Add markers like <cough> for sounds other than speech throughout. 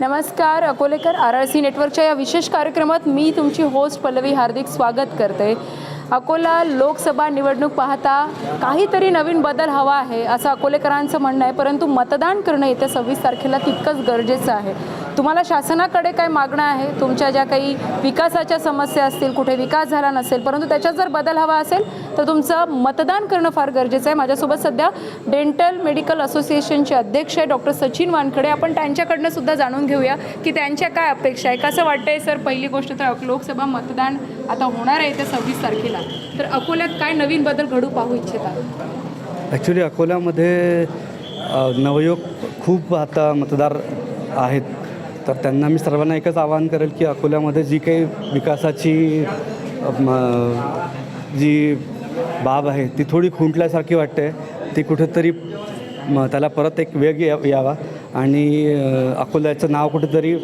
नमस्कार अकोलेकर R R C नेटवर्कच्या या विशेष कार्यक्रमात मी तुमची होस्ट पल्लवी हार्दिक स्वागत करते. अकोला लोकसभा निवडणूक पाहता काहीतरी नवीन बदल हवा आहे असं अकोलेकरांचं म्हणणं आहे परंतु मतदान करणं येत्या सव्वीस तारखेला तितकंच गरजेचं आहे. तुम्हाला शासनाकडे काय मागणं आहे? तुमच्या ज्या काही विकासाच्या समस्या असतील कुठे विकास झाला नसेल परंतु त्याच्यात जर बदल हवा असेल तर तुमचं मतदान करणं फार गरजेचं आहे. माझ्यासोबत सध्या डेंटल मेडिकल असोसिएशनचे अध्यक्ष आहे डॉक्टर सचिन वानखडे. आपण त्यांच्याकडनं सुद्धा जाणून घेऊया की त्यांच्या काय अपेक्षा आहे. कसं वाटतंय सर? पहिली गोष्ट तर लोकसभा मतदान आता होणार आहे त्या सव्वीस तारखेला. तर अकोल्यात काय नवीन बदल घडू पाहू इच्छिता? ॲक्च्युली अकोल्यामध्ये अ, खूप आता मतदार आहेत. तर त्यांना मी सर्वांना एकच आवाहन करेल की अकोल्यामध्ये जी काही विकासाची जी बाब आहे. ती थोडी खुंटल्यासारखी वाटते. ती कुठेतरी त्याला परत एक वेग या यावा. आणि अकोल्याचं नाव कुठेतरी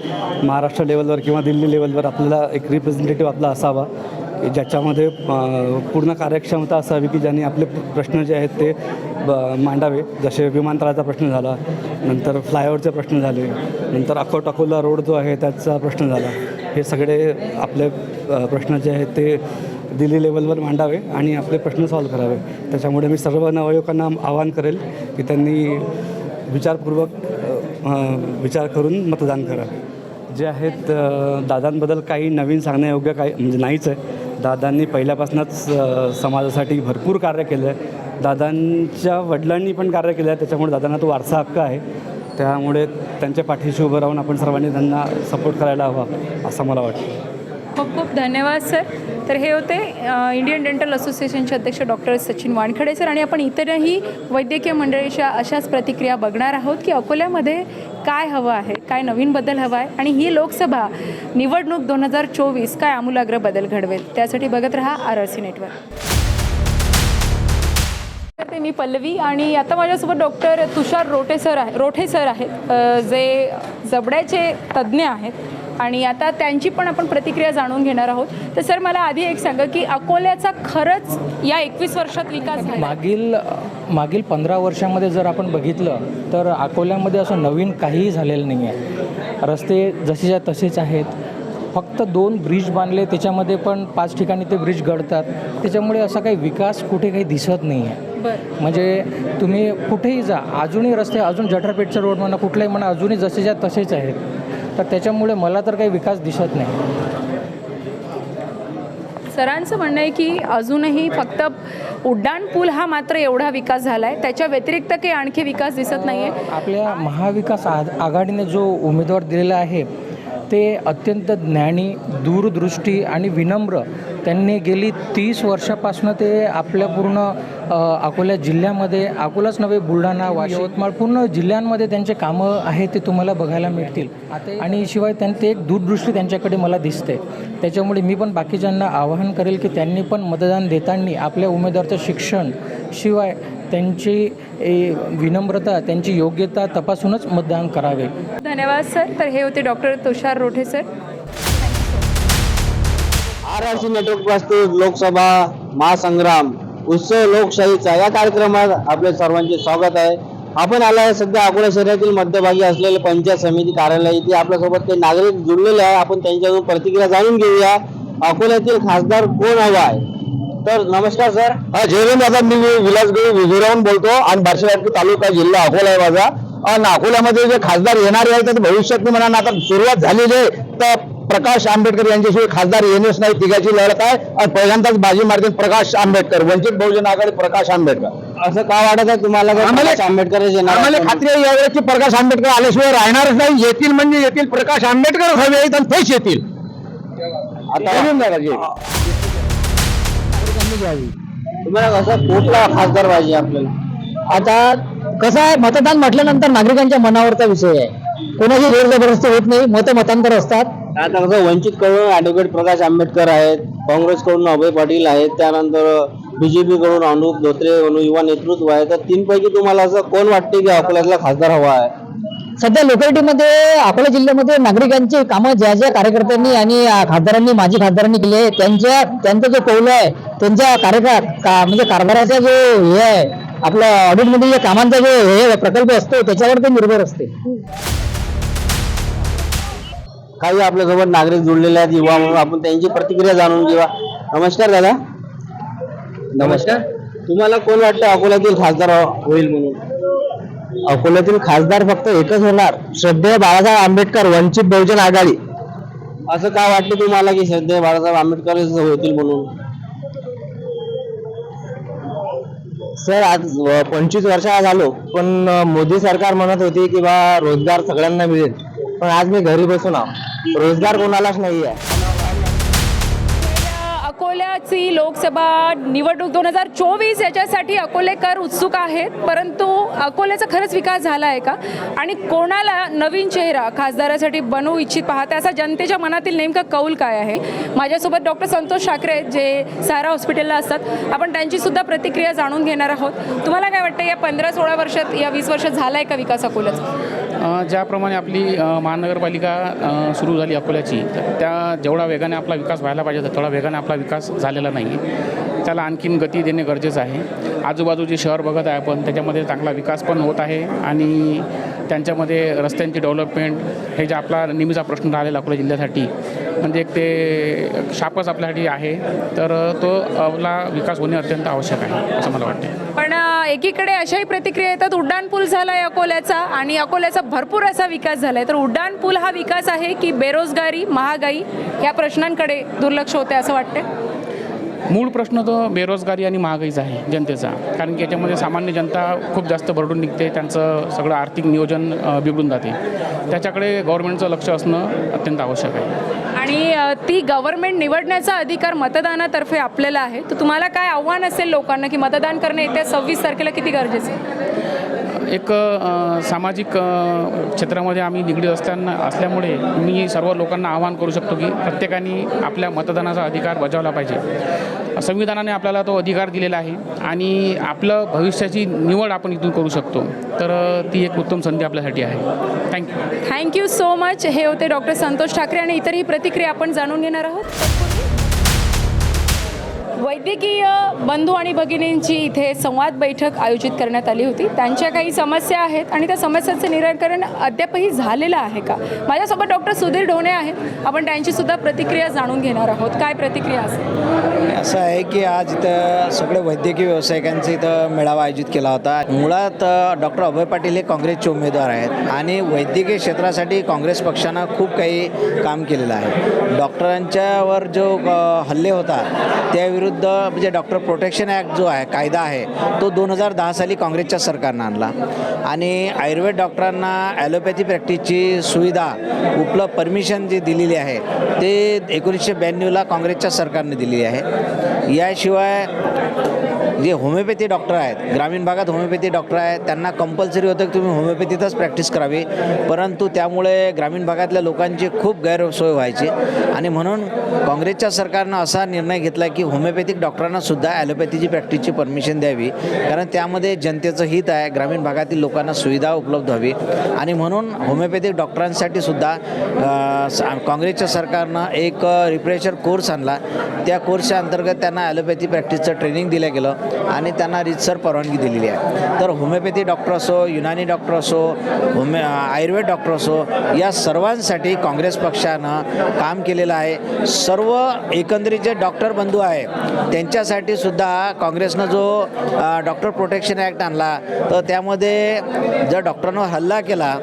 महाराष्ट्र लेवलवर किंवा दिल्ली लेवलवर आपल्याला एक रिप्रेझेंटेटिव्ह आपला असावा. ज्याच्यामध्ये पूर्ण कार्यक्षमता असावी की ज्याने आपले प्रश्न जे आहेत ते ब मांडावे. जसे विमानतळाचा प्रश्न झाला नंतर फ्लायओव्हरचे प्रश्न झाले नंतर अकोट अकोला रोड जो आहे त्याचा प्रश्न झाला. हे सगळे आपले प्रश्न जे आहेत ते दिल्ली लेवलवर मांडावे आणि आपले प्रश्न सॉल्व्ह करावे. त्याच्यामुळे मी सर्व नवयुवकांना आवाहन करेल की त्यांनी विचारपूर्वक विचार करून मतदान करावे जे आहेत दादांबद्दल काही नवीन सांगण्यायोग्य काही म्हणजे नाहीच आहे. दादांनी पहिल्यापासूनच समाजासाठी भरपूर कार्य केलं आहे दादांच्या वडिलांनी पण कार्य केलं आहे त्याच्यामुळे दादांना तो वारसा हक्क आहे. त्यामुळे त्यांच्या पाठीशी उभं राहून आपण सर्वांनी त्यांना सपोर्ट करायला हवा असं मला वाटतं. खूप खूप धन्यवाद सर. तर हे होते इंडियन डेंटल असोसिएशनचे अध्यक्ष डॉक्टर सचिन वानखडे सर. आणि आपण इतरही वैद्यकीय मंडळीच्या अशाच प्रतिक्रिया बघणार आहोत की अकोल्यामध्ये काय हवं आहे काय नवीन बदल हवा आहे आणि ही लोकसभा निवडणूक दोन हजार चोवीस काय आमूलाग्र बदल घडवेल त्यासाठी बघत रहा आर आर सी नेटवर्क. ते मी पल्लवी आणि आता माझ्यासोबत डॉक्टर तुषार रोटे सर आहे रोठे सर आहेत जे जबड्याचे तज्ज्ञ आहेत. आणि आता त्यांची पण आपण प्रतिक्रिया जाणून घेणार आहोत. तर सर मला आधी एक सांगा की अकोल्याचा खरंच या एकवीस वर्षात विकास मागील मागील पंधरा वर्षामध्ये जर आपण बघितलं तर अकोल्यामध्ये असं नवीन काहीही झालेलं नाही आहे. रस्ते जसेच्या तसेच आहेत. फक्त दोन ब्रिज बांधले त्याच्यामध्ये पण पाच ठिकाणी ते ब्रिज गळतात. त्याच्यामुळे असा काही विकास कुठे काही दिसत नाही आहे. म्हणजे तुम्ही कुठेही जा अजूनही रस्ते अजून जठरपेठचा रोड म्हणा कुठलाही म्हणा अजूनही जसेच्या तसेच आहेत. तर त्याच्यामुळे मला तर काही विकास दिसत नाही. सरांचं म्हणणं आहे की अजूनही फक्त उड्डाण पूल हा मात्र एवढा विकास झाला आहे त्याच्या व्यतिरिक्त काही आणखी विकास दिसत नाही आहे आपल्या महाविकास आ आघाडीने जो उमेदवार दिलेला आहे ते अत्यंत ज्ञानी दूरदृष्टी आणि विनम्र त्यांनी गेली तीस वर्षापासून ते आपल्या पूर्ण अकोला जिल्ह्यामध्ये अकोलाच नव्हे बुलढाणा वाशिम यवतमाळ पूर्ण जिल्ह्यांमध्ये त्यांचे कामं आहेत ते तुम्हाला बघायला मिळतील. आणि शिवाय त्यांचे एक दूरदृष्टी त्यांच्याकडे मला दिसते. त्याच्यामुळे मी पण बाकीच्यांना आवाहन करेल की त्यांनी पण मतदान देताना आपल्या उमेदवाराचं शिक्षण शिवाय त्यांची ए, विनम्रता त्यांची योग्यता तपासूनच मतदान करावे. धन्यवाद सर. तर हे होते doctor Tushar Rothe sir. Maharashtra network प्रस्तुत लोकसभा महासंग्राम उत्सव लोकशाहीचा या कार्यक्रमात आपले सर्वांचे स्वागत आहे. आपण आला आहे सध्या अकोला शहरातील मध्यभागी असलेले पंचायत समिती कार्यालय. इथे आपल्यासोबत काही नागरिक जुळलेले आहे आपण त्यांच्याकडून प्रतिक्रिया जाणून घेऊया. अकोल्यातील खासदार कोण हवा आहे? तर नमस्कार सर. हा जयवंत दादा. मी विलासगड विजुरावून बोलतो आणि बार्शीवाडी तालुका जिल्हा अकोला आहे माझा. आणि अकोल्यामध्ये जे खासदार येणारे आहेत तर भविष्यात म्हणा आता सुरुवात झालेली आहे. तर प्रकाश आंबेडकर यांच्याशिवाय खासदार येणेच नाही तिघाची लढत आहे. आणि पहिल्यांदाच बाजी मारतील प्रकाश आंबेडकर वंचित बहुजन आघाडी प्रकाश आंबेडकर. असं का वाटत आहे तुम्हाला आंबेडकर आम्हाला खात्री आहे यावेळेची प्रकाश आंबेडकर आल्याशिवाय राहणारच नाही. येतील म्हणजे येतील प्रकाश आंबेडकर हवे आहेत आणि तेच येतील. आता तुम्हाला कसं कुठला खासदार पाहिजे आपल्याला? आता कसं आहे मतदान म्हटल्यानंतर नागरिकांच्या मनावरचा विषय आहे. कोणाची जोर जबरदस्ती होत नाही मतं मतांतर असतात. आता कसं वंचित कडून ऍडव्होकेट प्रकाश आंबेडकर आहेत काँग्रेस कडून अभय पाटील आहेत त्यानंतर बीजेपी कडून अनुप धोत्रे म्हणून युवा नेतृत्व आहे. तर तीन पैकी तुम्हाला असं कोण वाटते की अकोल्यातला खासदार हवा आहे? सध्या लोकॅलिटीमध्ये अकोला जिल्ह्यामध्ये नागरिकांची कामं ज्या ज्या कार्यकर्त्यांनी आणि खासदारांनी माजी खासदारांनी केली आहे त्यांच्या त्यांचा जो कौल आहे त्यांच्या कार्यकाळ का म्हणजे कारभाराचा जो हे आहे आपल्या ऑडिटमध्ये जे कामांचा जो हे प्रकल्प असतो त्याच्यावर ते निर्भर असते. काही आपल्यासोबत नागरिक जुळलेले आहेत युवा म्हणून आपण त्यांची प्रतिक्रिया जाणून घेऊया. नमस्कार दादा. नमस्कार. तुम्हाला कोण वाटतं अकोल्यातील खासदार होईल म्हणून? अकोल्यातील खासदार फक्त एकच होणार श्रद्धेय बाळासाहेब आंबेडकर वंचित बहुजन आघाडी. असं काय वाटतं तुम्हाला की श्रद्धेय बाळासाहेब आंबेडकर होतील म्हणून? सर आज पंचवीस वर्ष झालो पण मोदी सरकार म्हणत होती की बा रोजगार सगळ्यांना मिळेल. पण आज मी घरी बसून आहो. रोजगार कोणालाच नाही आहे अकोल्याची लोकसभा निवडणूक दोन हजार चोवीस याच्यासाठी अकोलेकर उत्सुक आहेत परंतु अकोल्याचा खरंच विकास झाला आहे का? आणि कोणाला नवीन चेहरा खासदारासाठी बनवू इच्छित पाहते? असा जनतेच्या मनातील नेमका कौल काय आहे? माझ्यासोबत डॉक्टर संतोष ठाकरे जे सारा हॉस्पिटलला असतात. आपण त्यांची सुद्धा प्रतिक्रिया जाणून घेणार आहोत. तुम्हाला काय वाटतं या पंधरा सोळा वर्षात या वीस वर्षात झाला आहे का विकास अकोल्याचा? ज्याप्रमाणे आपली महानगरपालिका सुरू झाली अकोल्याची त्या जेवढा वेगाने आपला विकास व्हायला पाहिजे तेवढा वेगाने आपला विकास झालेला नाही. त्याला आणखीन गती देणे गरजेचं आहे. आजूबाजूचे शहर बघत आहे आपण त्याच्यामध्ये चांगला विकास पण होत आहे आणि त्यांच्यामध्ये रस्त्यांची डेव्हलपमेंट हे जे आपला नेहमीचा प्रश्न राहिलेला अकोला जिल्ह्यासाठी म्हणजे एक ते शापच आपल्यासाठी आहे. तर तो आपला विकास होणे अत्यंत आवश्यक आहे असं मला वाटतं पण एकीकडे अशाही प्रतिक्रिया येतात उड्डाण पूल झाला आहे अकोल्याचा आणि अकोल्याचा भरपूर असा विकास झाला आहे तर उड्डाण पूल हा विकास आहे की बेरोजगारी महागाई या प्रश्नांकडे दुर्लक्ष होते असं वाटते मूळ प्रश्न तो बेरोजगारी आणि महागाईच आहे जनतेचा. कारण की याच्यामध्ये सामान्य जनता खूप जास्त भरडून निघते त्यांचं सगळं आर्थिक नियोजन बिघडून जाते. त्याच्याकडे गव्हर्नमेंटचं लक्ष असणं अत्यंत आवश्यक आहे. आणि ती गव्हर्नमेंट निवडण्याचा अधिकार मतदानातर्फे आपल्याला आहे. तर तुम्हाला काय आव्हान असेल लोकांना की मतदान करणे येत्या सव्वीस तारखेला किती गरजेचं आहे? एक सामाजिक क्षेत्रामध्ये आम्ही निगडीत असताना असल्यामुळे मी सर्व लोकांना आवाहन करू शकतो की प्रत्येकाने आपल्या मतदानाचा अधिकार बजावला पाहिजे. संविधानाने आपल्याला तो अधिकार दिलेला आहे आणि आपलं भविष्याची निवड आपण इथून करू शकतो. तर ती एक उत्तम संधी आपल्यासाठी आहे. थँक्यू थँक्यू सो मच हे होते डॉक्टर संतोष ठाकरे आणि इतरही प्रतिक्रिया आपण जाणून घेणार आहोत. वैद्यकीय बंधू आणि भगिनींची इथे संवाद बैठक आयोजित करण्यात आली होती. त्यांच्या काही समस्या आहेत आणि त्या समस्यांचं निराकरण अद्यापही झालेलं आहे का? माझ्यासोबत डॉक्टर सुधीर ढोणे आहेत. आपण त्यांची सुद्धा प्रतिक्रिया जाणून घेणार आहोत. काय प्रतिक्रिया असेल? असं आहे की आज इथं सगळे वैद्यकीय व्यावसायिकांचा इथं मेळावा आयोजित केला होता. मुळात डॉक्टर अभय पाटील हे काँग्रेसचे उमेदवार आहेत आणि वैद्यकीय क्षेत्रासाठी काँग्रेस पक्षानं खूप काही काम केलेलं आहे. डॉक्टरांच्यावर जो हल्ले होता त्याविरुद्ध म्हणजे डॉक्टर प्रोटेक्शन ॲक्ट जो आहे कायदा आहे तो दोन हजार दहा साली काँग्रेसच्या सरकारनं आणला. आणि आयुर्वेद डॉक्टरांना ॲलोपॅथी प्रॅक्टिसची सुविधा उपलब्ध परमिशन जी दिलेली आहे ते एकोणीसशे ब्याण्णवला काँग्रेसच्या सरकारने दिलेली आहे. याशिवाय जे होमिओपॅथी डॉक्टर आहेत ग्रामीण भागात होमिओपॅथी डॉक्टर आहेत त्यांना कंपल्सरी होतं की तुम्ही होमिओपॅथीतच प्रॅक्टिस करावी. परंतु त्यामुळे ग्रामीण भागातल्या लोकांची खूप गैरसोय व्हायची. आणि म्हणून काँग्रेसच्या सरकारनं असा निर्णय घेतला की होमिओपॅथिक डॉक्टरांनासुद्धा ॲलोपॅथीची प्रॅक्टिसची परमिशन द्यावी. कारण त्यामध्ये जनतेचं हित आहे ग्रामीण भागातील लोकांना सुविधा उपलब्ध व्हावी आणि म्हणून होमिओपॅथिक डॉक्टरांसाठी सुद्धा काँग्रेसच्या सरकारनं एक रिप्रेशर कोर्स आणला. त्या कोर्सच्या अंतर्गत त्यांना ॲलोपॅथी प्रॅक्टिसचं ट्रेनिंग दिलं गेलं. आणि त्यांना रितसर परवानगी दिलेली आहे. तर होमिओपॅथी डॉक्टर असो युनानी डॉक्टर असो होमे आयुर्वेद डॉक्टर असो या सर्वांसाठी काँग्रेस पक्षानं काम केलेलं आहे. सर्व एकंदरीत जे डॉक्टर बंधू आहे त्यांच्यासाठी सुद्धा काँग्रेसनं जो डॉक्टर प्रोटेक्शन ॲक्ट आणला तर त्यामध्ये जर डॉक्टरांवर हल्ला केला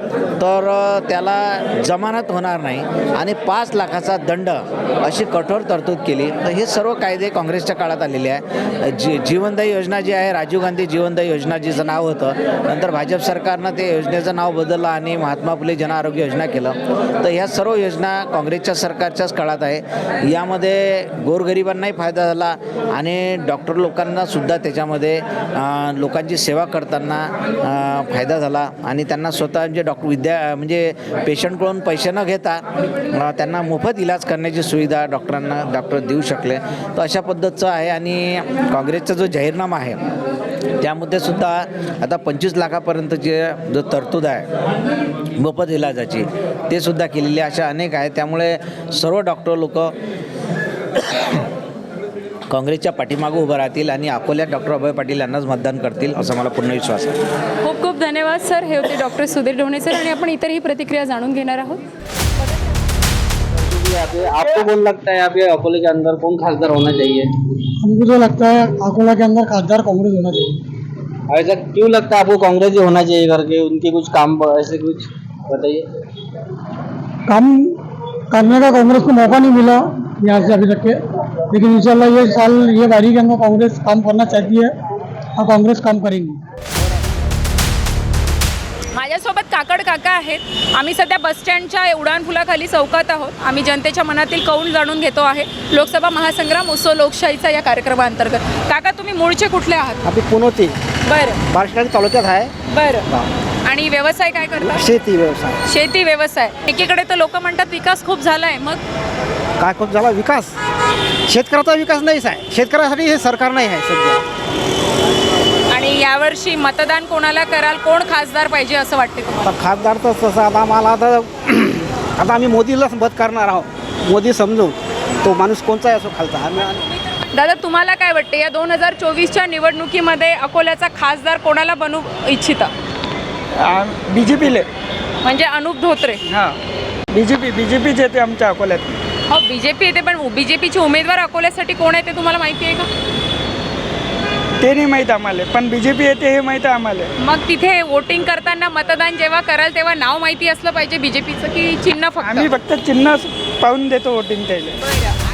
तर त्याला जमानत होणार नाही आणि पाच लाखाचा दंड अशी कठोर तरतूद केली. तर हे सर्व कायदे काँग्रेसच्या काळात आलेले आहे जी जीवन जीवनदायी योजना जी आहे राजीव गांधी जीवनदायी योजना जिचं नाव होतं. नंतर भाजप सरकारनं ते योजनेचं नाव बदललं आणि महात्मा फुले जन आरोग्य योजना केलं. तर ह्या सर्व योजना काँग्रेसच्या सरकारच्याच काळात आहे. यामध्ये गोरगरिबांनाही फायदा झाला आणि डॉक्टर लोकांना सुद्धा त्याच्यामध्ये लोकांची सेवा करताना फायदा झाला. आणि त्यांना स्वतः म्हणजे डॉक्टर विद्या म्हणजे पेशंटकडून पैसे न घेता त्यांना मोफत इलाज करण्याची सुविधा डॉक्टरांना डॉक्टर देऊ शकले. तर अशा पद्धतीचं आहे आणि काँग्रेसचा जो जाहीर जाहीरनामा आहे. त्यामध्ये सुद्धा आता पंचवीस लाखापर्यंतची जो तरतूद आहे मोफत इलाजाची ते सुद्धा केलेली अशा अनेक आहेत. त्यामुळे सर्व डॉक्टर लोक <coughs> काँग्रेसच्या पाठीमागं उभं राहतील आणि अकोल्यात डॉक्टर अभय पाटील यांनाच मतदान करतील असा मला पूर्ण विश्वास आहे. खूप खूप धन्यवाद सर. हे होते डॉक्टर सुधीर ढोणे सर आणि आपण इतरही प्रतिक्रिया जाणून घेणार आहोत. आपको कौन लगता है पे अकोले के अंदर कौन खासदार होना चाहिए? हमको तो लगता है अकोला के अंदर खासदार कांग्रेस होना चाहिए ऐसा क्यों लगता है आपको कांग्रेस ही होना चाहिए करके उनके कुछ काम ऐसे कुछ बताइए. काम करने का कांग्रेस को मौका नहीं मिला यहाँ से अभी तक के लेकिन इंशाल्लाह ये साल ये बारी के अंदर कांग्रेस काम करना चाहती है और कांग्रेस काम करेंगी. माझ्यासोबत काकड काका आहेत. आम्ही सध्या बसस्टँडच्या उड्डाणपुलाखाली चौकात आहोत. आम्ही जनतेच्या मनातील कौल जाणून घेतो आहे. लोकसभा महासंग्राम उत्सव लोकशाहीचा या कार्यक्रमाअंतर्गत काका तुम्ही मूळचे कुठले आहात? आपली पुनवती बरं. बार्शीटाकी तालुक्यात आहे. बरं. आणि व्यवसाय काय करतात शेती व्यवसाय. शेती व्यवसाय. एकीकडे तर लोक म्हणतात विकास खूप झालाय. मग? काय खूप झाला? विकास. शेतकऱ्याचा विकास नाहीच आहे. शेतकऱ्यासाठी हे सरकार नाही आहे सध्या. यावर्षी मतदान कोणाला कराल? कोण खासदार पाहिजे असं वाटते तुम्हाला? आता खासदार तर तसं आता आम्हाला आता <clears throat> आता आम्ही मोदीलाच मत करणार आहोत. मोदी समजून तो माणूस कोणचाही असो खालचा? आम्ही दादा तुम्हाला काय वाटते या दोन हजार चोवीसच्या निवडणुकीमध्ये अकोल्याचा खासदार कोणाला बनू इच्छिता? बी जे पीले म्हणजे अनुप धोत्रे. हां. B J P B J peach येते आमच्या अकोल्यात. हो बीजेपी येते पण बीजेपीचे उमेदवार अकोल्यासाठी कोण आहे ते तुम्हाला माहिती आहे का? ते नाही माहीत आम्हाला. पण बी जे पी येते हे माहीत आहे आम्हाला. मग तिथे वोटिंग करताना मतदान जेव्हा कराल तेव्हा नाव माहिती असलं पाहिजे बीजेपीचं की चिन्ह फक्त? आम्ही फक्त चिन्ह पाहून देतो वोटिंग त्याला.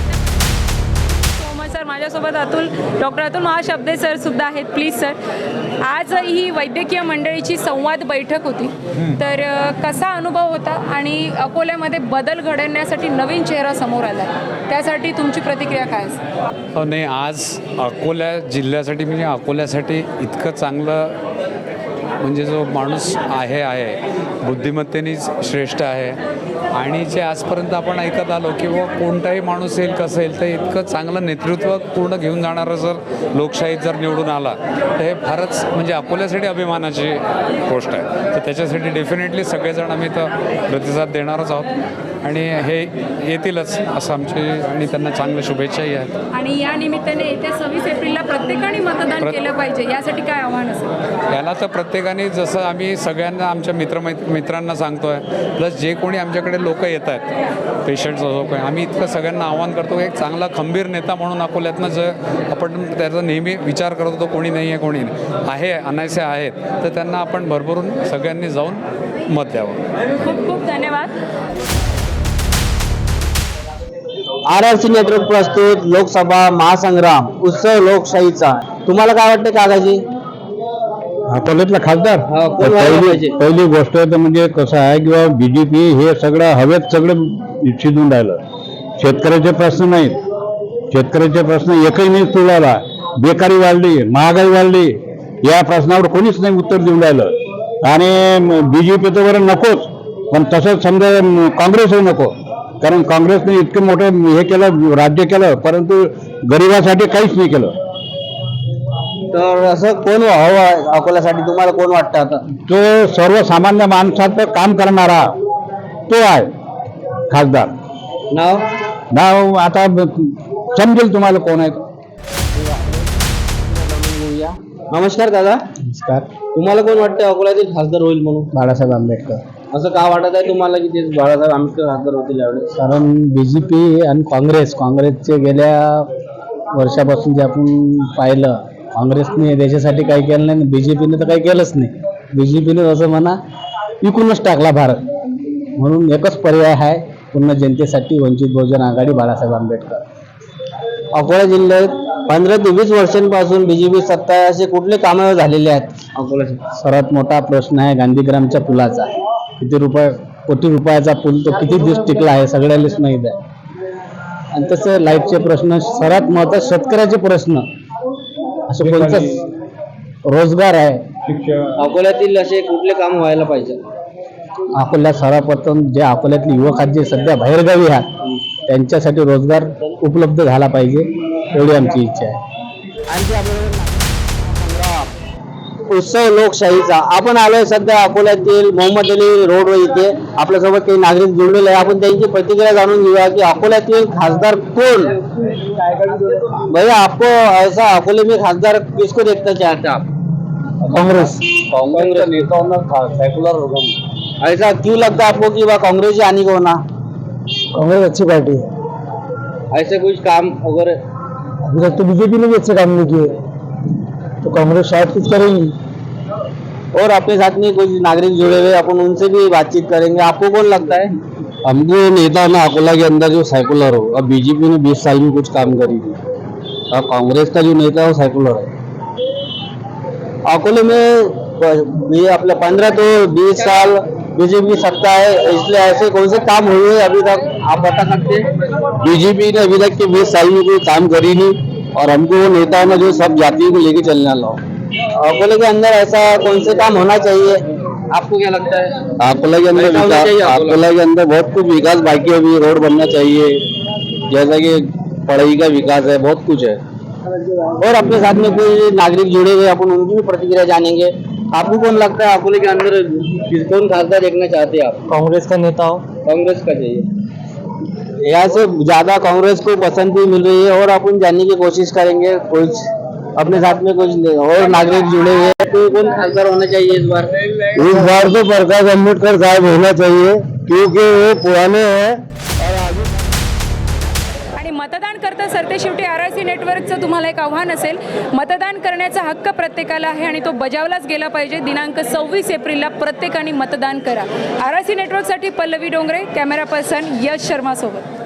माझ्यासोबत अतुल डॉक्टर अतुल महाशब्दे सर सुद्धा आहेत. प्लीज सर आज ही वैद्यकीय मंडळीची संवाद बैठक होती. तर कसा अनुभव होता आणि अकोल्यामध्ये बदल घडवण्यासाठी नवीन चेहरा समोर आला? त्यासाठी तुमची प्रतिक्रिया काय असेल अ, नाही आज अकोल्या जिल्ह्यासाठी म्हणजे अकोल्यासाठी इतकं चांगलं म्हणजे जो माणूस आहे आहे बुद्धिमत्तेनेच श्रेष्ठ आहे. आणि जे आजपर्यंत आपण ऐकत आलो की कोणताही माणूस येईल कसं येईल तर इतकं चांगलं नेतृत्व पूर्ण घेऊन जाणारा जर लोकशाहीत जर निवडून आला तर हे फारच म्हणजे अकोल्यासाठी अभिमानाची गोष्ट आहे. तर त्याच्यासाठी डेफिनेटली सगळेजण आम्ही तर प्रतिसाद देणारच आहोत. आणि हे येतीलच असं आमची आणि त्यांना चांगल्या शुभेच्छाही आहेत. आणि या निमित्ताने येत्या सव्वीस एप्रिलला प्रत्येकाने मतदान केलं पाहिजे यासाठी काय आव्हान असेल? याला तर प्रत्येकाने जसं आम्ही सगळ्यांना आमच्या मित्र मित्रांना सांगतो आहे प्लस जे कोणी आमच्याकडे लोक येत आहेत पेशंट्स असो कोणी आम्ही इतकं सगळ्यांना आव्हान करतो एक चांगला खंबीर नेता म्हणून अकोल्यातनं जर आपण त्याचा नेहमी विचार करत होतो कोणी नाही आहे कोणी नाही. आहे अनायसे आहेत तर त्यांना आपण भरभरून सगळ्यांनी जाऊन मत द्यावं. खूप खूप धन्यवाद. आर आर सी नेटवर्क प्रस्तुत लोकसभा महासंग्राम उत्सव लोकशाहीचा. तुम्हाला काय वाटतं काकाजी? अकोल्यातला खासदार? हा, कोण व्हायला पहिली पाहिजे? पहिली गोष्ट तर म्हणजे कसं आहे किंवा बीजेपी हे सगळं हवेत सगळं शिजून राहिलं. शेतकऱ्याचे प्रश्न नाहीत. शेतकऱ्याचे प्रश्न एकही नाही सोडवला. बेकारी वाढली महागाई वाढली. या प्रश्नावर कोणीच नाही उत्तर देऊन राहिलं. आणि बीजेपी तर बरं नकोच. पण तसंच समजा म, काँग्रेसही नको. कारण काँग्रेसने इतकं मोठं हे केलं राज्य केलं परंतु गरिबासाठी काहीच नाही केलं. तर असं कोण हवं आहे अकोल्यासाठी? तुम्हाला कोण वाटतं आता? जो सर्वसामान्य माणसाचं काम करणारा तो आहे खासदार. नाव? नाव आता समजेल तुम्हाला कोण आहे. नमस्कार दादा. नमस्कार. तुम्हाला कोण वाटतं अकोल्यातील खासदार होईल म्हणून? बाळासाहेब आंबेडकर. असं का वाटत आहे तुम्हाला की ते बाळासाहेब आंबेडकर खासदार होतील यावेळेस? कारण बी जे पी आणि काँग्रेस काँग्रेसचे गेल्या वर्षापासून जे आपण पाहिलं काँग्रेसने देशासाठी काही केलं नाही बी जे पीने तर काही केलंच नाही. बी जे पीने असं म्हणा विकूनच टाकला भारत. म्हणून एकच पर्याय आहे पूर्ण जनतेसाठी वंचित बहुजन आघाडी बाळासाहेब आंबेडकर. अकोला जिल्ह्यात पंधरा ते वीस वर्षांपासून बीजेपी सत्ता आहे असे कुठले कामं झालेले आहेत? अकोल्याचे सर्वात मोठा प्रश्न आहे गांधीग्रामच्या पुलाचा. किती रुपये कोटी रुपयाचा पूल तो किती दिवस टिकला आहे सगळ्यालाच माहीत आहे. आणि तसं लाईटचे प्रश्न सर्वात महत्त्वाचे शेतकऱ्याचे प्रश्न. असं कोणतंच रोजगार आहे? अकोल्यातील असे कुठले काम व्हायला पाहिजे? अकोल्यात सर्वप्रथम जे अकोल्यातले युवक आहेत जे सध्या बाहेरगावी आहेत त्यांच्यासाठी रोजगार उपलब्ध झाला पाहिजे एवढी आमची इच्छा आहे. आणखी उत्सव लोकशाहीचा. आपण आलोय सध्या अकोल्यातील मोहम्मद अली रोड इथे. आपल्यासोबत काही नागरिक जुळलेले आहे आपण त्यांची प्रतिक्रिया जाणून घेऊया की अकोल्यातील खासदार कोण? भैया आपको ऐसा अकोले में खासदार किसको देखना चाहते आप? काँग्रेस. सेकुलर ऐसा क्यों लगता है आपको कि वह कांग्रेस ही आने को होना? कांग्रेस अच्छी पार्टी है। ऐसे कुछ काम वगैरह? तो बीजेपी ने भी अच्छे काम नहीं किए। तो कांग्रेस शायद कुछ करेगी। और अपने साथ में कुछ नागरिक जुड़े हुए अपन उनसे भी बातचीत करेंगे। आपको कौन लगता है? हमको नेता ना अकोला के अंदर जो साइकुलर हो। अब बीजेपी ने 20 साल में कुछ काम करी थी। अब कांग्रेस का जो नेता है वो साइकुलर है। अकोले में ये अपने पंद्रह तो बीस साल बीजेपी सत्ता है इसलिए ऐसे कौन से काम हुए हैं अभी तक? आप बता सकते हैं? बीजेपी ने अभी तक के 20 साल में कोई काम करी नहीं और हमको वो नेता ना जो सब जातियों को लेके चलने वाला हो। अकोले के अंदर ऐसा कौन से काम होना चाहिए। आपको क्या लगता है? अकोला के अंदर विकास अकोला। अकोला के अंदर बहुत कुछ विकास बाकी है अभी रोड बनना चाहिए। जैसा कि पढ़ाई का विकास है बहुत कुछ है। और अपने साथ में कोई नागरिक जुड़े हुए अपन उनकी भी प्रतिक्रिया जानेंगे। आपको कौन लगता है अकोले के अंदर कौन खासदार देखना चाहते हैं आप? कांग्रेस का नेता हो। कांग्रेस का चाहिए। यहाँ से ज़्यादा कांग्रेस को पसंद भी मिल रही है और अपन जानने की कोशिश करेंगे कुछ अपने साथ में कुछ और नागरिक जुड़े हुए हैं। तो कौन खासदार होना चाहिए इस बार? इस बार तो प्रकाश अम्बेडकर साहब होना चाहिए क्योंकि वो पुराने हैं। आणि मतदान करता सरते शेवटी आर आय सी नेटवर्कचं तुम्हाला एक आव्हान असेल. मतदान करण्याचा हक्क प्रत्येकाला आहे आणि तो बजावलाच गेला पाहिजे. दिनांक सव्वीस एप्रिलला प्रत्येकाने मतदान करा. आर आय सी नेटवर्कसाठी पल्लवी डोंगरे कॅमेरा पर्सन यश शर्मासोबत.